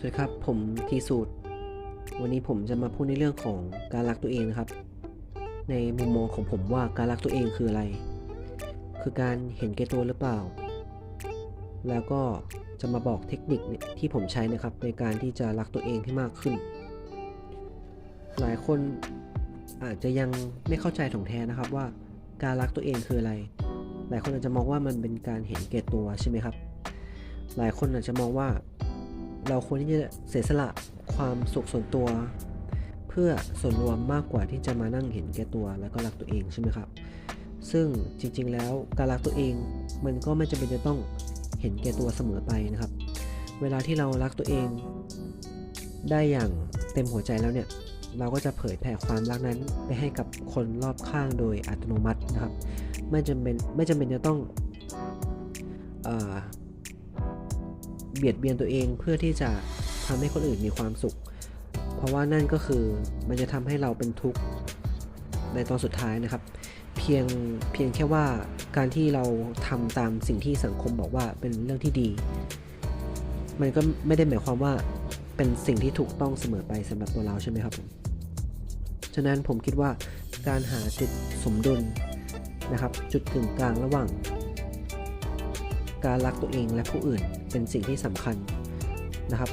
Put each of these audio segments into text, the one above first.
สวัสดีครับผมทีสูตร วันนี้ผมจะมาพูดในเรื่องของการรักตัวเองนะครับ ในมุมมองของผมว่าการรักตัวเองคืออะไร คือการเห็นแก่ตัวหรือเปล่า แล้วก็จะมาบอกเทคนิคที่ผมใช้นะครับ ในการที่จะรักตัวเองให้มากขึ้น หลายคนอาจจะยังไม่เข้าใจถ่องแท้นะครับว่าการรักตัวเองคืออะไร หลายคนอาจจะมองว่ามันเป็นการเห็นแก่ตัวใช่ไหมครับ หลายคนอาจจะมองว่า เราควรที่จะเสียสละความสุขส่วนตัว เพื่อส่วนรวมมากกว่าที่จะมานั่งเห็นแก่ตัวแล้วก็รักตัวเองใช่ไหมครับ ซึ่งจริงๆแล้วการรักตัวเองมันก็ไม่จำเป็นจะต้องเห็นแก่ตัวเสมอไปนะครับ เวลาที่เรารักตัวเอง ได้อย่างเต็มหัวใจแล้วเนี่ยเราก็จะเผยแผ่ความรักนั้นไปให้กับคนรอบข้างโดยอัตโนมัตินะครับ ไม่จำเป็นไม่จำเป็นจะต้องอ เบียดเบียนตัวเองเพื่อที่จะทำให้คนอื่นมีความสุข เพราะว่านั่นก็คือมันจะทำให้เราเป็นทุกข์ในตอนสุดท้ายนะครับ เพียงเพียงแค่ว่าการที่เราทำตามสิ่งที่สังคมบอกว่าเป็นเรื่องที่ดี มันก็ไม่ได้หมายความว่าเป็นสิ่งที่ถูกต้องเสมอไปสำหรับตัวเราใช่ไหมครับผมฉะนั้นผมคิดว่าการหาจุดสมดุลนะครับ จุดกึ่งกลางระหว่าง การรักตัวเองและผู้อื่นเป็นสิ่งที่สำคัญนะครับ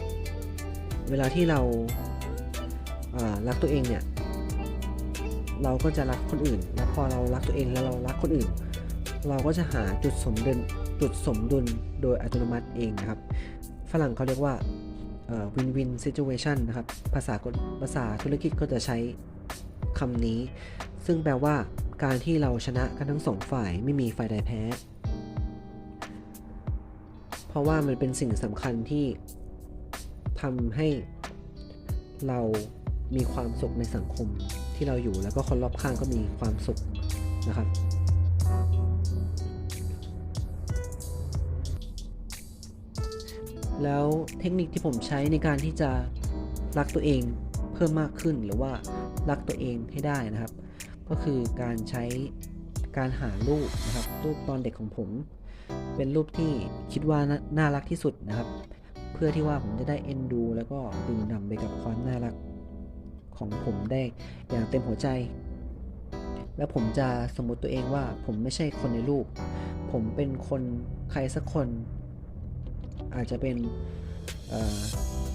เวลาที่เราารักตัวเองเนี่ยเราก็จะรักคนอื่น และพอเรารักตัวเองแล้วเรารักคนอื่น เราก็จะหาจุดสมดุลจุดสมดุลโดยอัตโนมัติเองนะครับ ฝรั่งเขาเรียกว่า win win situation นะครับ ภาษากฎภาษาธุรกิจก็จะใช้คำนี้ ซึ่งแปลว่าการที่เราชนะกันทั้งสองฝ่ายไม่มีฝ่ายใดแพ้ ราะว่ามันเป็นสิ่งสำคัญที่ทำให้เรามีความสุขในสังคมที่เราอยู่แล้วก็คนรอบข้างก็มีความสุขนะครับ แล้วเทคนิคที่ผมใช้ในการที่จะรักตัวเองเพิ่มมากขึ้นหรือว่ารักตัวเองให้ได้นะครับ ก็คือการใช้การหารูปนะครับรูปตอนเด็กของผม เป็นรูปที่คิดว่าน่ารักที่สุดนะครับ เพื่อที่ว่าผมจะได้เอ็นดู แล้วก็ดื่มด่ำไปกับความน่ารักของผมได้อย่างเต็มหัวใจ แล้วผมจะสมมติตัวเองว่าผมไม่ใช่คนในรูป ผมเป็นคนใครสักคน อาจจะเป็นเอ่อ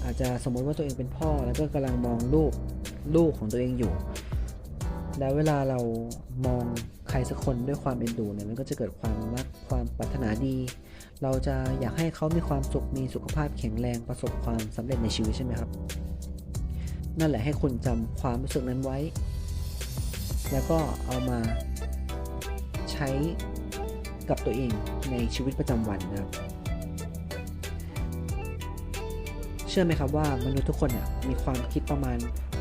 อาจจะสมมติว่าตัวเองเป็นพ่อแล้วก็กำลังมองลูกลูกของตัวเองอยู่ แล้วเวลาเรามอง ใครสักคนด้วยความเอ็นดูเนี่ยมันก็จะเกิดความรักความปรารถนาดี เราจะอยากให้เขามีความสุขมีสุขภาพแข็งแรงประสบความสำเร็จในชีวิตใช่ไหมครับ นั่นแหละให้คุณจำความรู้สึกนั้นไว้ แล้วก็เอามาใช้กับตัวเองในชีวิตประจำวันนะครับ เชื่อไหมครับว่ามนุษย์ทุกคนอะมีความคิดประมาณ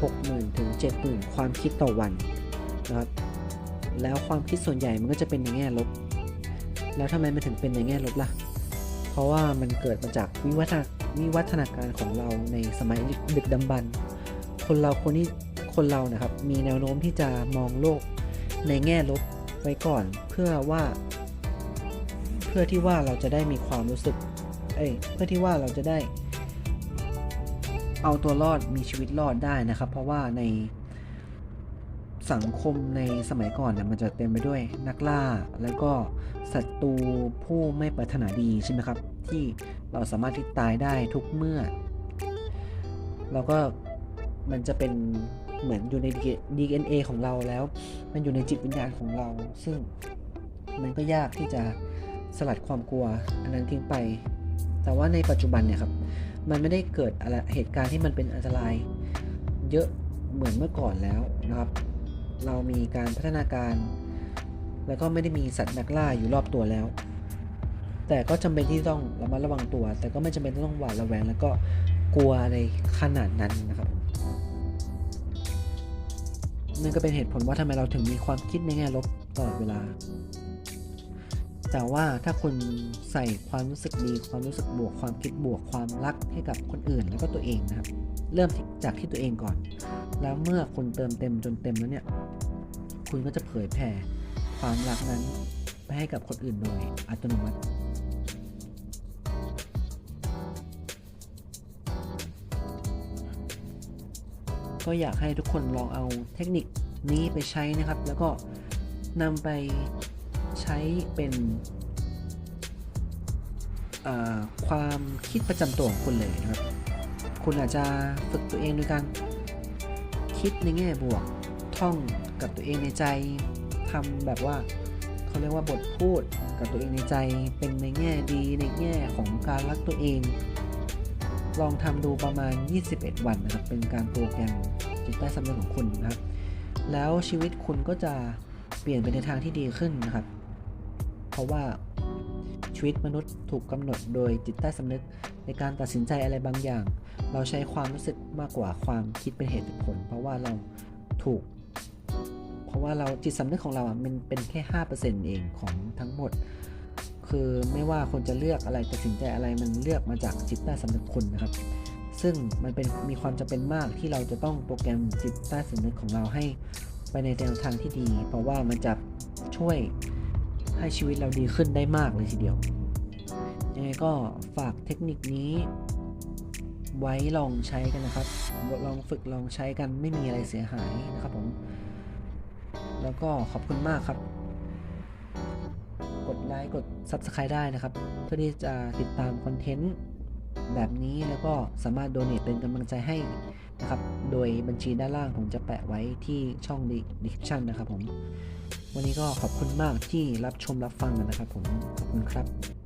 60,000 ถึง 70,000 ความคิดต่อวันนะครับ แล้วความคิดส่วนใหญ่มันก็จะเป็นในแง่ลบ แล้วทำไมมันถึงเป็นในแง่ลบล่ะ เพราะว่ามันเกิดมาจากวิวัฒนาวิวัฒนาการของเราในสมัยดึกดำบรรพ์คนเราคนที่คนเรานะครับ มีแนวโน้มที่จะมองโลกในแง่ลบไว้ก่อน เพื่อว่า เพื่อที่ว่าเราจะได้มีความรู้สึก เอ้ยเพื่อที่ว่าเราจะได้ เอาตัวรอดมีชีวิตรอดได้นะครับ เพราะว่าใน สังคมในสมัยก่อนเนี่ยมันจะเต็มไปด้วยนักล่า แล้วก็ศัตรูผู้ไม่ปรารถนาดีใช่ไหมครับ ที่เราสามารถที่ตายได้ทุกเมื่อแล้วก็มันจะเป็นเหมือนอยู่ใน DNA ของเราแล้ว มันอยู่ในจิตวิญญาณของเรา ซึ่งมันก็ยากที่จะสลัดความกลัว อันนั้นทิ้งไป แต่ว่าในปัจจุบันเนี่ยครับ มันไม่ได้เกิดอะไรเหตุการณ์ที่มันเป็นอันตราย เยอะเหมือนเมื่อก่อนแล้วนะครับ เรามีการพัฒนาการ แล้วก็ไม่ได้มีสัตว์นักล่าอยู่รอบตัวแล้ว แต่ก็จำเป็นที่ต้องระมัดระวังตัว แต่ก็ไม่จำเป็นต้องหวาดระแวง แล้วก็กลัวในขนาดนั้นนะครับนั่นก็เป็นเหตุผลว่าทำไมเราถึงมีความคิดในแง่ลบตลอดเวลา แต่ว่าถ้าคุณใส่ความรู้สึกดีความรู้สึกบวกความคิดบวกความรักให้กับคนอื่นแล้วก็ตัวเองนะครับ เริ่มจากที่ตัวเองก่อน แล้วเมื่อคุณเติมเต็มจนเต็มแล้วเนี่ย คุณก็จะเผยแผ่ความรักนั้นไปให้กับคนอื่นโดยอัตโนมัติก็อยากให้ทุกคนลองเอาเทคนิคนี้ไปใช้นะครับ แล้วก็นำไป ช้เป็นความคิดประจำตัวของคุณเลยนะครับ คุณอาจจะฝึกตัวเองโดยการคิดในแง่บวก ท่องกับตัวเองในใจทำแบบว่าเขาเรียกว่าบทพูดกับตัวเองในใจเป็นในแง่ดีในแง่ของการรักตัวเอง ลองทำดูประมาณ 21 วันนะครับ เป็นการโปรแกรมจิตใต้สำนึกของคุณนะครับ แล้วชีวิตคุณก็จะเปลี่ยนไปในทางที่ดีขึ้นนะครับ เพราะว่าชีวิตมนุษย์ถูกกำหนดโดยจิตใต้สำนึกในการตัดสินใจอะไรบางอย่าง เราใช้ความรู้สึกมากกว่าความคิดเป็นเหตุเป็นผล เพราะว่าเราถูก เพราะว่าเราจิตสำนึกของเราอะมันเป็นแค่ 5%เองของทั้งหมด คือไม่ว่าคนจะเลือกอะไรตัดสินใจอะไรมันเลือกมาจากจิตใต้สำนึกคุณนะครับ ซึ่งมันเป็นมีความจำเป็นมากที่เราจะต้องโปรแกรมจิตใต้สำนึกของเราให้ไปในแนวทางที่ดี เพราะว่ามันจะช่วย ให้ชีวิตเราดีขึ้นได้มากเลยทีเดียว ยังไงก็ฝากเทคนิคนี้ ไว้ลองใช้กันนะครับ ลองฝึกลองใช้กันไม่มีอะไรเสียหายนะครับผม แล้วก็ขอบคุณมากครับ กดไลค์กด Subscribe ได้นะครับ เพื่อที่จะติดตามคอนเทนต์แบบนี้แล้วก็สามารถโดเน a เป็นกำลังใจให้นะครับ โดยบัญชีด้านล่างผมจะแปะไว้ที่ช่อง description นะครับผม วันนี้ก็ขอบคุณมากที่รับชมรับฟังกันนะครับผม ขอบคุณครับ